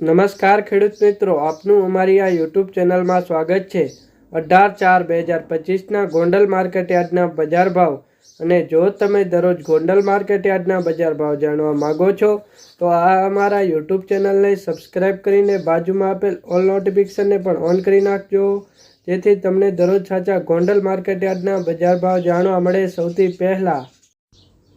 નમસ્કાર ખેડૂત મિત્રો, આપનું અમારી આ યુટ્યુબ ચેનલમાં સ્વાગત છે. અઢાર ચાર બે હજાર પચીસના ગોંડલ માર્કેટ યાર્ડના બજાર ભાવ અને જો તમે દરરોજ ગોંડલ માર્કેટ યાર્ડના બજાર ભાવ જાણવા માગો છો, તો આ અમારા યુટ્યુબ ચેનલને સબસ્ક્રાઇબ કરીને બાજુમાં આપેલ ઓલ નોટિફિકેશનને પણ ઓન કરી નાખજો, જેથી તમને દરરોજ સાચા ગોંડલ માર્કેટ યાર્ડના બજાર ભાવ જાણવા મળે સૌથી પહેલાં.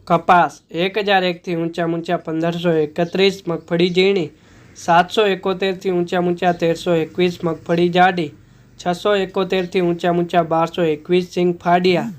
કપાસ એક હજાર એકથી ઊંચા ઊંચા પંદરસો એકત્રીસ, મગફળી ઝીણી સાતસો એકોતેરથી ઊંચા ઊંચા તેરસો એકવીસ મગફળી જાડી, છસો એકોતેરથી ઊંચા ઊંચા બારસો એકવીસ સિંગ ફાડિયા,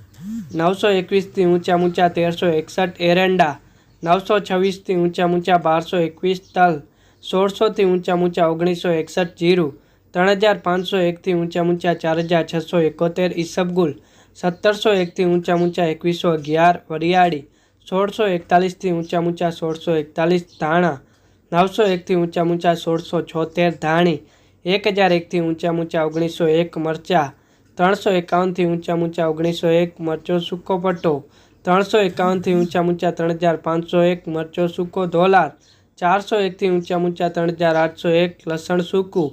નવસો એકવીસથી ઊંચા ઊંચા તેરસો એકસઠ એરંડા, નવસો છવ્વીસથી ઊંચા ઊંચા બારસો એકવીસ તલ, સોળસોથી ઊંચા ઊંચા ઓગણીસો એકસઠ જીરું, ત્રણ હજાર પાંચસો એકથી ઊંચા ઊંચા ચાર હજાર છસો એકોતેર ઈસબગુલ, સત્તરસો એકથી ઊંચા ઊંચા એકવીસો અગિયાર વરિયાળી, સોળસો એકતાલીસથી ઊંચા ઊંચા સોળસો એકતાલીસ ધાણા નવસો એકથી ઊંચા ઊંચા સોળસો છોતેર ધાણી, એક હજાર એકથી ઊંચા ઊંચા ઓગણીસો એક મરચા, ત્રણસો એકાવનથી ઊંચા ઊંચા ઓગણીસો એક મરચો સૂકો પટ્ટો ત્રણસો એકાવનથી ઊંચા ઊંચા ત્રણ હજાર પાંચસો એક મરચો સૂકો ધોલાર, ચારસો એકથી ઊંચા ઊંચા ત્રણ હજાર આઠસો એક લસણ સૂકું,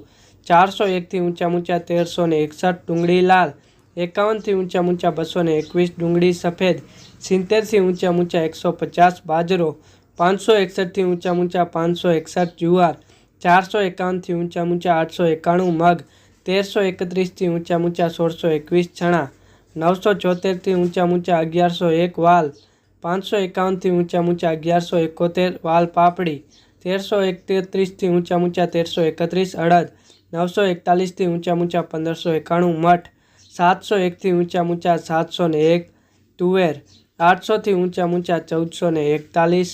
ચારસો એકથી ઊંચા ઊંચા તેરસો ને એકસઠ ડુંગળી લાલ, એકાવનથી ઊંચા ઊંચા બસો ને એકવીસ ડુંગળી સફેદ, સિત્તેરથી ઊંચા ઊંચા એકસો પચાસ બાજરો પાંચસો એકસઠથી ઊંચા ઊંચા પાંચસો એકસઠ જુવાર, ચારસો એકાવનથી ઊંચા ઊંચા આઠસો એકાણું મગ, તેરસો એકત્રીસથી ઊંચા ઊંચા સોળસો એકવીસ ચણા, નવસો ચોતેરથી ઊંચા ઊંચા અગિયારસો એક વાલ, પાંચસો એકાવનથી ઊંચા ઊંચા અગિયારસો એકોતેર વાલ પાપડી, તેરસો એકત્રીસથી ઊંચા ઊંચા તેરસો એકત્રીસ અડદ, નવસો એકતાલીસથી ઊંચા ઊંચા પંદરસો એકાણું મઠ, સાતસો એકથી ઊંચા ઊંચા સાતસો ને એક તુવેર, આઠસોથી ઊંચા ઊંચા ચૌદસો ને એકતાલીસ